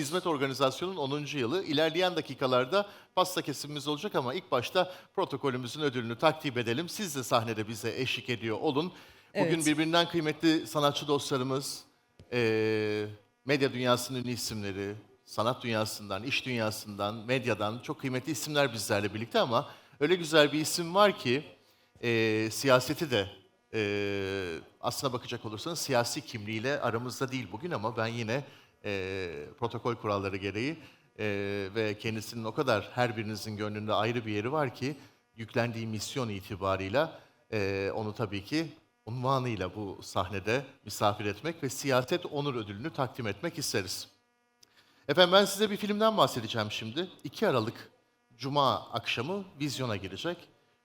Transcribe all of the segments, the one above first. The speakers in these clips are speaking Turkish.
hizmet organizasyonunun 10. yılı. İlerleyen dakikalarda pasta kesimimiz olacak ama ilk başta protokolümüzün ödülünü takdim edelim. Siz de sahnede bize eşlik ediyor olun. Bugün Evet. birbirinden kıymetli sanatçı dostlarımız, eee, medya dünyasının ünlü isimleri, sanat dünyasından, iş dünyasından, medyadan çok kıymetli isimler bizlerle birlikte ama öyle güzel bir isim var ki eee, siyaseti de eee aslına bakacak olursanız siyasi kimliğiyle aramızda değil bugün ama ben yine eee, protokol kuralları gereği eee, ve kendisinin o kadar her birinizin gönlünde ayrı bir yeri var ki yüklendiği misyon itibarıyla eee, onu tabii ki unvanıyla bu sahnede misafir etmek ve siyaset onur ödülünü takdim etmek isteriz. Efendim ben size bir filmden bahsedeceğim şimdi. 2 Aralık Cuma akşamı vizyona girecek.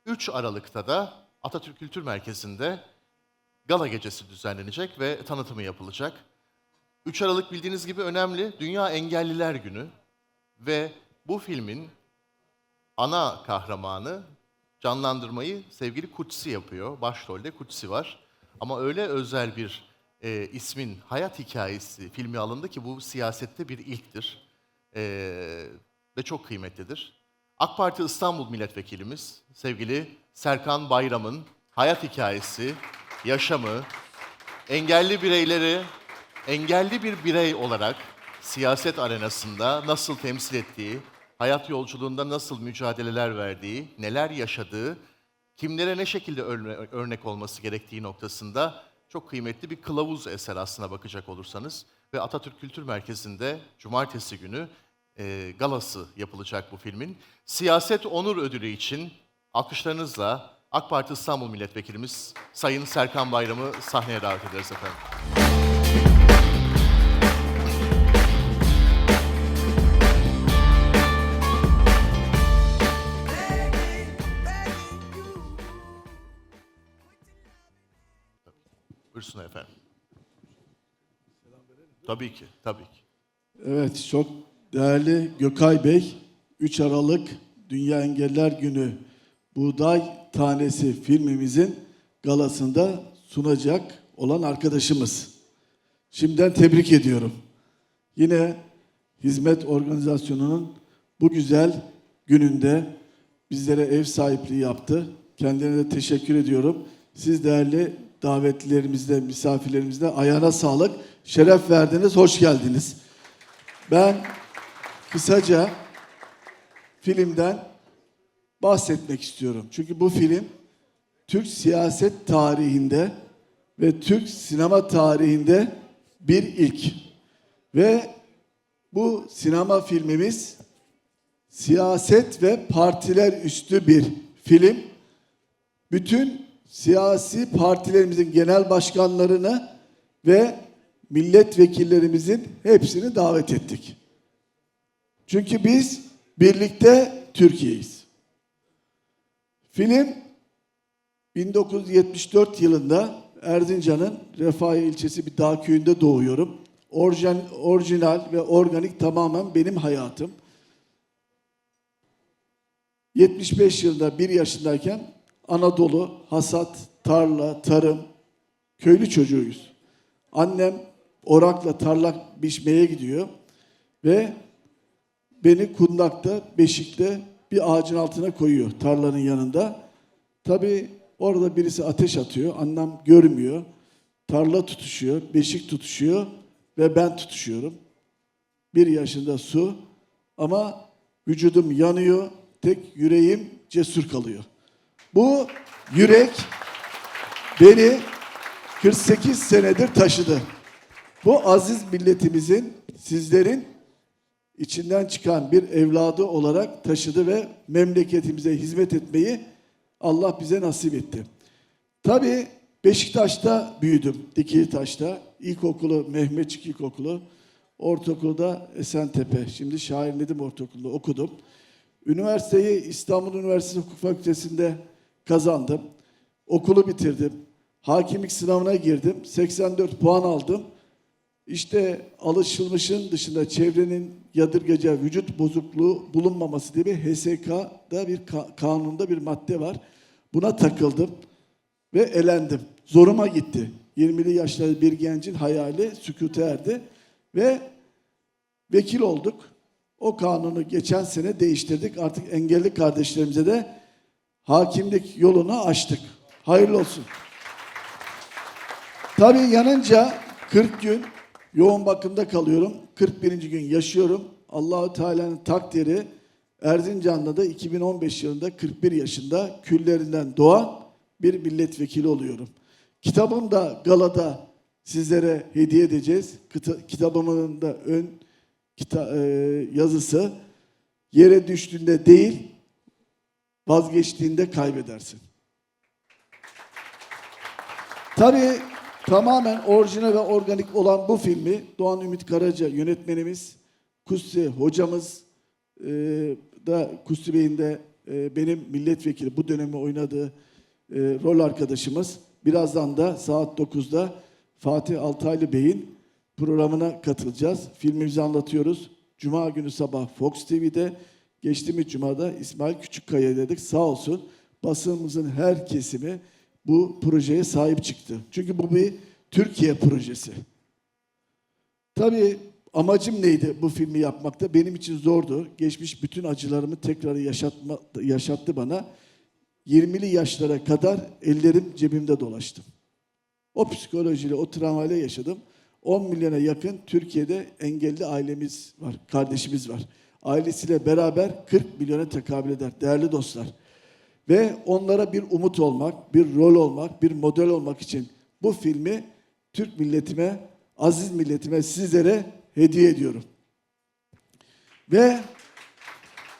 3 Aralık'ta da Atatürk Kültür Merkezi'nde gala gecesi düzenlenecek ve tanıtımı yapılacak. 3 Aralık bildiğiniz gibi önemli Dünya Engelliler Günü ve bu filmin ana kahramanı canlandırmayı sevgili Kutsi yapıyor. Başrolde Kutsi var. Ama öyle özel bir e, ismin hayat hikayesi filmi alındı ki bu siyasette bir ilktir. E, ve çok kıymetlidir. AK Parti İstanbul Milletvekilimiz sevgili Serkan Bayram'ın hayat hikayesi, yaşamı, engelli bireyleri engelli bir birey olarak siyaset arenasında nasıl temsil ettiği, hayat yolculuğunda nasıl mücadeleler verdiği, neler yaşadığı, kimlere ne şekilde örne- örnek olması gerektiği noktasında çok kıymetli bir kılavuz eser aslına bakacak olursanız. Ve Atatürk Kültür Merkezi'nde cumartesi günü e, galası yapılacak bu filmin. Siyaset Onur Ödülü için alkışlarınızla AK Parti İstanbul Milletvekilimiz Sayın Serkan Bayram'ı sahneye davet ederiz efendim. Buyursun efendim. Tabii ki, tabii ki. Evet, çok değerli Gökay Bey, 3 Aralık Dünya Engeller Günü Buğday Tanesi filmimizin galasında sunacak olan arkadaşımız. Şimdiden tebrik ediyorum. Yine hizmet organizasyonunun bu güzel gününde bizlere ev sahipliği yaptı. Kendilerine de teşekkür ediyorum. Siz değerli davetlilerimizde, misafirlerimizde ayağına sağlık. Şeref verdiniz, hoş geldiniz. Ben kısaca filmden bahsetmek istiyorum. Çünkü bu film Türk siyaset tarihinde ve Türk sinema tarihinde bir ilk. Ve bu sinema filmimiz siyaset ve partiler üstü bir film. Bütün siyasi partilerimizin genel başkanlarını ve milletvekillerimizin hepsini davet ettik. Çünkü biz birlikte Türkiye'yiz. Film 1974 yılında Erzincan'ın Refahiye ilçesi bir dağ köyünde doğuyorum. Orijin, orijinal ve organik tamamen benim hayatım. 75 yılında bir yaşındayken Anadolu, hasat, tarla, tarım, köylü çocuğuyuz. Annem orakla tarla biçmeye gidiyor ve beni kundakta, beşikte bir ağacın altına koyuyor tarlanın yanında. Tabii orada birisi ateş atıyor. Annem görmüyor. Tarla tutuşuyor, beşik tutuşuyor ve ben tutuşuyorum. Bir yaşında su ama vücudum yanıyor. Tek yüreğim cesur kalıyor. Bu yürek beni 48 senedir taşıdı. Bu aziz milletimizin, sizlerin içinden çıkan bir evladı olarak taşıdı ve memleketimize hizmet etmeyi Allah bize nasip etti. Tabii Beşiktaş'ta büyüdüm, Dikilitaş'ta. İlkokulu Mehmetçik İlkokulu, ortaokulda Esentepe, şimdi Şair Nedim Ortaokulu'nda okudum. Üniversiteyi İstanbul Üniversitesi Hukuk Fakültesi'nde kazandım. Okulu bitirdim. Hakimlik sınavına girdim. 84 puan aldım. İşte alışılmışın dışında çevrenin yadırgacağı vücut bozukluğu bulunmaması diye bir HSK'da bir ka- kanunda bir madde var. Buna takıldım ve elendim. Zoruma gitti. 20'li yaşlarda bir gencin hayali sükûte erdi ve vekil olduk. O kanunu geçen sene değiştirdik. Artık engelli kardeşlerimize de hakimlik yolunu açtık. Hayırlı olsun. Tabii yanınca 40 gün yoğun bakımda kalıyorum. 41. gün yaşıyorum. Allahu Teala'nın takdiri Erzincan'da da 2015 yılında 41 yaşında küllerinden doğan bir milletvekili oluyorum. Kitabım da galada sizlere hediye edeceğiz. Kita- kitabımın da ön kita- e, yazısı yere düştüğünde değil vazgeçtiğinde kaybedersin. Tabii tamamen orijinal ve organik olan bu filmi Doğan Ümit Karaca yönetmenimiz, Kusti hocamız e, da Kusti Bey'in de e, benim milletvekili bu dönemi oynadığı e, rol arkadaşımız. Birazdan da saat 9'da Fatih Altaylı Bey'in programına katılacağız. Filmimizi anlatıyoruz. Cuma günü sabah Fox TV'de, geçtiğimiz Cuma'da İsmail Küçükkaya dedik. Sağ olsun basınımızın her kesimi bu projeye sahip çıktı. Çünkü bu bir Türkiye projesi. Tabii amacım neydi bu filmi yapmakta? Benim için zordu. Geçmiş bütün acılarımı tekrar yaşatma, yaşattı bana. 20'li yaşlara kadar ellerim cebimde dolaştım. O psikolojiyle, o travmayla yaşadım. 10 milyona yakın Türkiye'de engelli ailemiz var, kardeşimiz var. Ailesiyle beraber 40 milyona tekabül eder değerli dostlar. Ve onlara bir umut olmak, bir rol olmak, bir model olmak için bu filmi Türk milletime, aziz milletime, sizlere hediye ediyorum. Ve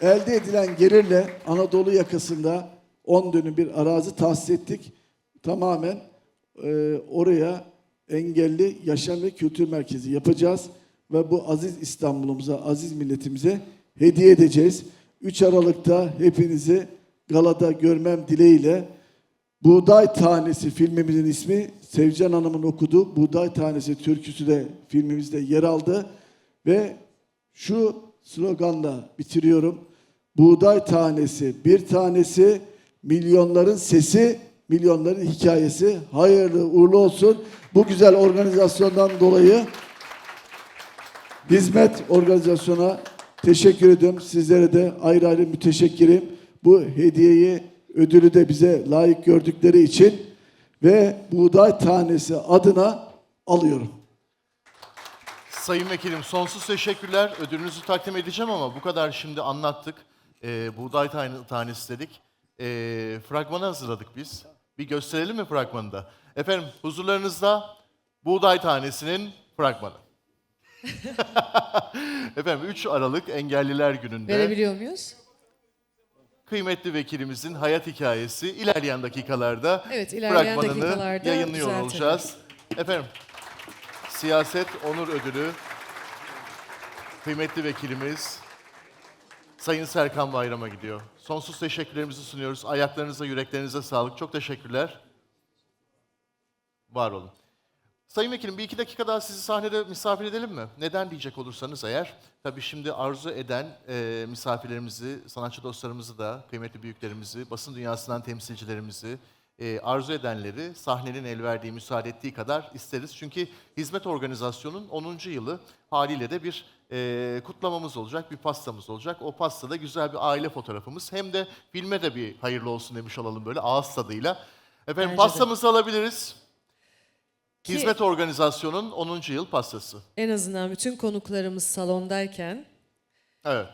elde edilen gelirle Anadolu yakasında 10 dönüm bir arazi tahsis ettik. Tamamen e, oraya engelli yaşam ve kültür merkezi yapacağız. Ve bu aziz İstanbul'umuza, aziz milletimize hediye edeceğiz. 3 Aralık'ta hepinizi galada görmem dileğiyle Buğday Tanesi filmimizin ismi Sevcan Hanım'ın okuduğu Buğday Tanesi türküsü de filmimizde yer aldı. Ve şu sloganla bitiriyorum. Buğday tanesi, bir tanesi, milyonların sesi, milyonların hikayesi. Hayırlı uğurlu olsun. Bu güzel organizasyondan dolayı Hizmet organizasyona teşekkür ediyorum. Sizlere de ayrı ayrı müteşekkirim. Bu hediyeyi, ödülü de bize layık gördükleri için ve buğday tanesi adına alıyorum. Sayın Vekilim sonsuz teşekkürler. Ödülünüzü takdim edeceğim ama bu kadar şimdi anlattık. Ee, buğday tane- tanesi dedik. Ee, fragmanı hazırladık biz. Bir gösterelim mi fragmanı da? Efendim huzurlarınızda buğday tanesinin fragmanı. Efendim 3 Aralık Engelliler Günü'nde Verebiliyor muyuz? kıymetli vekilimizin hayat hikayesi ilerleyen dakikalarda Evet, ilerleyen fragmanını dakikalarda yayınlıyor güzel olacağız. Efendim, siyaset onur ödülü kıymetli vekilimiz Sayın Serkan Bayram'a gidiyor. Sonsuz teşekkürlerimizi sunuyoruz. Ayaklarınıza, yüreklerinize sağlık. Çok teşekkürler. Var olun. Sayın Vekilim bir iki dakika daha sizi sahnede misafir edelim mi? Neden diyecek olursanız eğer. Tabii şimdi arzu eden e, misafirlerimizi, sanatçı dostlarımızı da, kıymetli büyüklerimizi, basın dünyasından temsilcilerimizi, e, arzu edenleri sahnenin el verdiği, müsaade ettiği kadar isteriz. Çünkü hizmet organizasyonun 10. yılı haliyle de bir e, kutlamamız olacak, bir pastamız olacak. O pastada güzel bir aile fotoğrafımız. Hem de filme de bir hayırlı olsun demiş olalım böyle ağız tadıyla. Efendim Bence de. pastamızı alabiliriz. Hizmet organizasyonun 10. yıl pastası. En azından bütün konuklarımız salondayken Evet.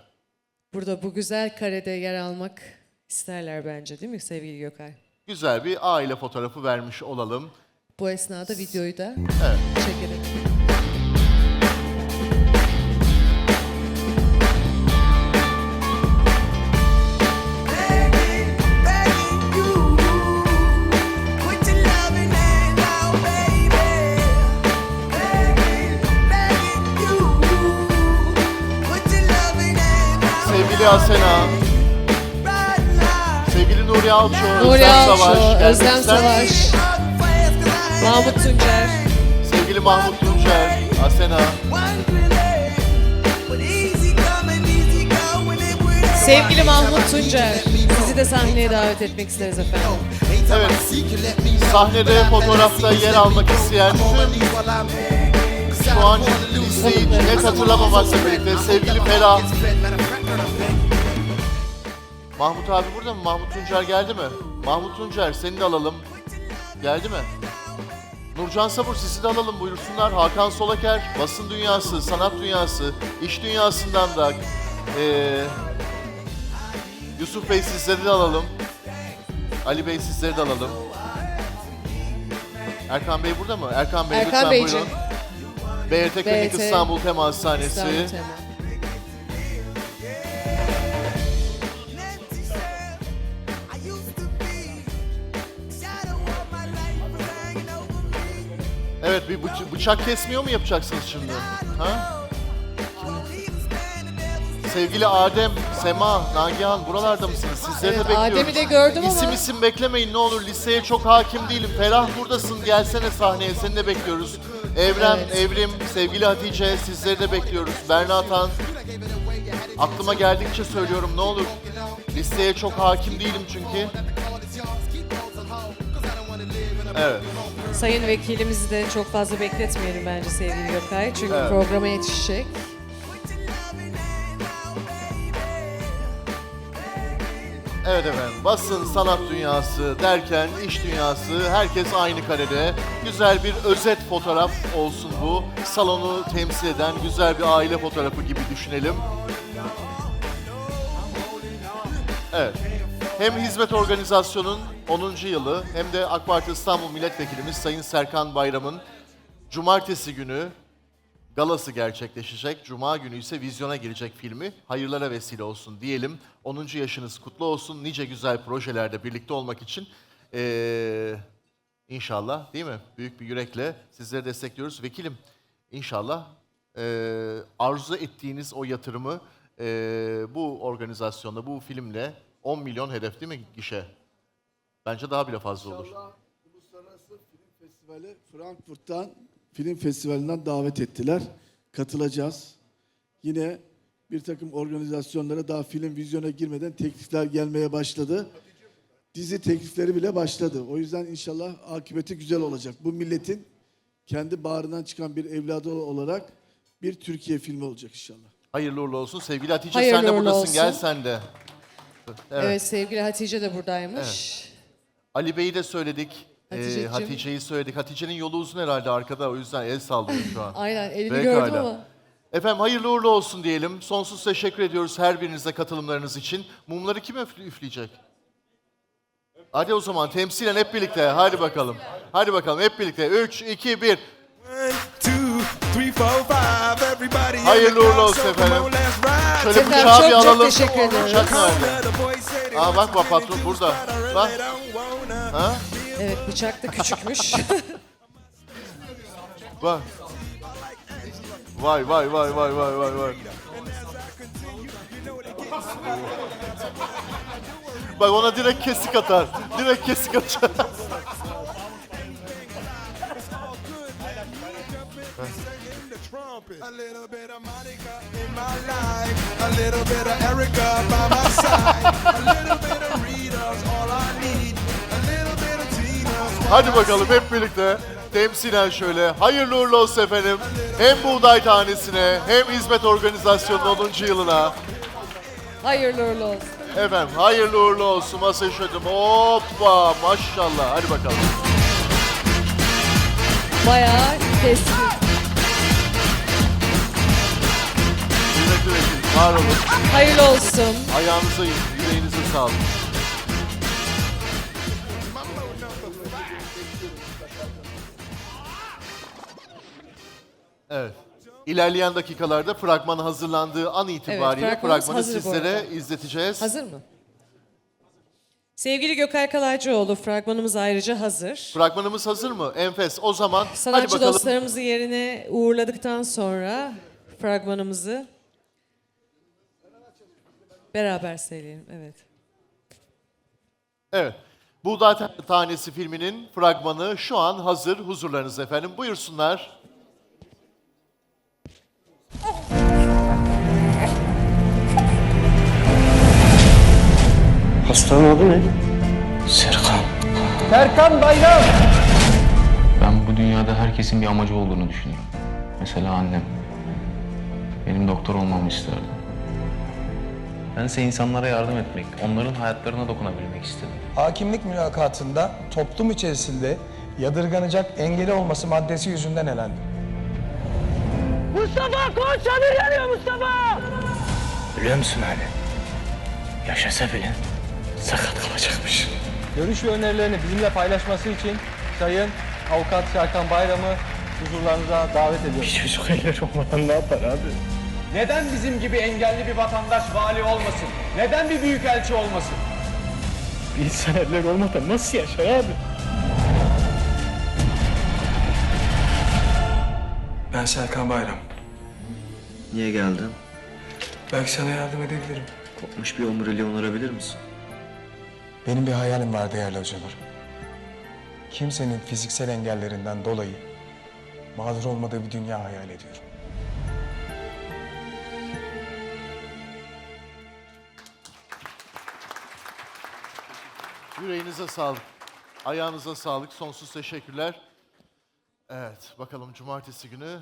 burada bu güzel karede yer almak isterler bence değil mi sevgili Gökay? Güzel bir aile fotoğrafı vermiş olalım. Bu esnada videoyu da Evet. çekelim. Sevgili Asena, sevgili Nuri Alço, Nuri Özlem Alço, Savaş, Özlem Savaş. Mahmut Tuncer. Sevgili Mahmut Tuncer, Asena, Sevgili Mahmut Tuncer. Sizi de sahneye davet etmek isteriz efendim. Evet. Sahnede fotoğrafta yer almak isteyen şu an listeyi net hatırlamamakla birlikte sevgili Ferah. Mahmut abi burada mı? Mahmut Tuncer geldi mi? Mahmut Tuncer seni de alalım. Geldi mi? Nurcan Sabur sizi de alalım buyursunlar. Hakan Solaker, basın dünyası, sanat dünyası, iş dünyasından da eee, Yusuf Bey sizleri de alalım. Ali Bey sizleri de alalım. Erkan Bey burada mı? Erkan Bey Erkan lütfen Beyciğim. buyurun. BRT Klinik BRT İstanbul Tema Hastanesi. İstanbul Tema. Evet bir bıç- bıçak kesmiyor mu yapacaksınız şimdi? Ha? Sevgili Adem, Sema, Nagihan buralarda mısınız? Sizleri Evet, de bekliyoruz. Adem'i de gördüm İsim ama- isim beklemeyin ne olur. Listeye çok hakim değilim. Ferah buradasın. Gelsene sahneye. Seni de bekliyoruz. Evrem, Evet. Evrim, sevgili Hatice sizleri de bekliyoruz. Berna Tan. Aklıma geldikçe söylüyorum ne olur. Listeye çok hakim değilim çünkü. Evet. Sayın vekilimizi de çok fazla bekletmeyelim bence sevgili Gökay. Çünkü Evet. programa yetişecek. Evet efendim, basın, sanat dünyası derken iş dünyası, herkes aynı karede. Güzel bir özet fotoğraf olsun bu. Salonu temsil eden güzel bir aile fotoğrafı gibi düşünelim. Evet. Hem hizmet organizasyonun 10. yılı hem de AK Parti İstanbul Milletvekilimiz Sayın Serkan Bayram'ın Cumartesi günü galası gerçekleşecek. Cuma günü ise vizyona girecek filmi. Hayırlara vesile olsun diyelim. 10. yaşınız kutlu olsun. Nice güzel projelerde birlikte olmak için eee, inşallah değil mi? Büyük bir yürekle sizleri destekliyoruz. Vekilim inşallah eee, arzu ettiğiniz o yatırımı eee, bu organizasyonda, bu filmle 10 milyon hedef değil mi gişe? Bence daha bile fazla olur. İnşallah Uluslararası Film Festivali Frankfurt'tan film festivalinden davet ettiler. Katılacağız. Yine bir takım organizasyonlara daha film vizyona girmeden teklifler gelmeye başladı. Dizi teklifleri bile başladı. O yüzden inşallah akıbeti güzel olacak. Bu milletin kendi bağrından çıkan bir evladı olarak bir Türkiye filmi olacak inşallah. Hayırlı uğurlu olsun. Sevgili Hatice Hayırlı sen de uğurlu buradasın. olsun. Gel sen de. Evet. sevgili Hatice de buradaymış. Ali Bey'i de söyledik. Ee. Hatice'yi söyledik. Hatice'nin yolu uzun herhalde arkada. O yüzden el sallıyor şu an. Aynen elini Pekala. gördüm ama. Efendim hayırlı uğurlu olsun diyelim. Sonsuz teşekkür ediyoruz her birinize katılımlarınız için. Mumları kim üfle- üfleyecek? Hadi o zaman temsilen hep birlikte. Hadi bakalım. Hadi bakalım hep birlikte. 3, 2, 1. One, two, three, four, five. Everybody in the Hayırlı uğurlu car, olsun so come efendim. on, let's ride. Şöyle Efendim, bıçağı bir çok çok alalım. teşekkür. Bıçak nerede? Aa bak bak patron burada. Bak. Ha? Evet bıçak da küçükmüş. Bak. Vay vay vay vay vay vay vay. Bak ona direkt kesik atar. Direkt kesik atar. A little bit of Monica in my life. A little bit of Erica by my side. A little Hadi bakalım hep birlikte temsilen şöyle. Hayırlı uğurlu olsun efendim. Hem buğday tanesine hem hizmet organizasyonunun 10. yılına. Hayırlı uğurlu olsun. Efendim hayırlı uğurlu olsun masaya şöyle. Hoppa maşallah. Hadi bakalım. Bayağı keskin. Vekil var olun. Hayırlı olsun. Ayağınıza yüreğinize sağlık. Evet. İlerleyen dakikalarda fragman hazırlandığı an itibariyle fragmanımız fragmanı hazır bu sizlere arada. izleteceğiz. Hazır mı? Sevgili Gökay Kalaycıoğlu fragmanımız ayrıca hazır. Fragmanımız hazır mı? Enfes. O zaman hadi Sanatçı bakalım. dostlarımızı yerine uğurladıktan sonra fragmanımızı beraber söyleyelim. Evet. Evet. Buğday Tanesi filminin fragmanı şu an hazır huzurlarınızda efendim. Buyursunlar. Hastanın adı ne? Serkan. Ben bu dünyada herkesin bir amacı olduğunu düşünüyorum. Mesela annem. Benim doktor olmamı isterdim. Bense insanlara yardım etmek, onların hayatlarına dokunabilmek istedim. Hakimlik mülakatında toplum içerisinde yadırganacak engeli olması maddesi yüzünden elendim. Mustafa koş çadır yanıyor Mustafa. Biliyor musun Ali? Yaşasa bile sakat kalacakmış. Görüş ve önerilerini bizimle paylaşması için Sayın Avukat Serkan Bayram'ı huzurlarınıza davet ediyorum. Çocuk elleri olmadan ne yapar abi? Neden bizim gibi engelli bir vatandaş vali olmasın? Neden bir büyükelçi olmasın? Bir insan eller olmadan nasıl yaşar abi? Ben Serkan Bayram. Niye geldin? Belki sana yardım edebilirim. Kopmuş bir omuriliği onarabilir misin? Benim bir hayalim var değerli hocalarım. Kimsenin fiziksel engellerinden dolayı mağdur olmadığı bir dünya hayal ediyorum. Yüreğinize sağlık. Ayağınıza sağlık. Sonsuz teşekkürler. Evet, bakalım cumartesi günü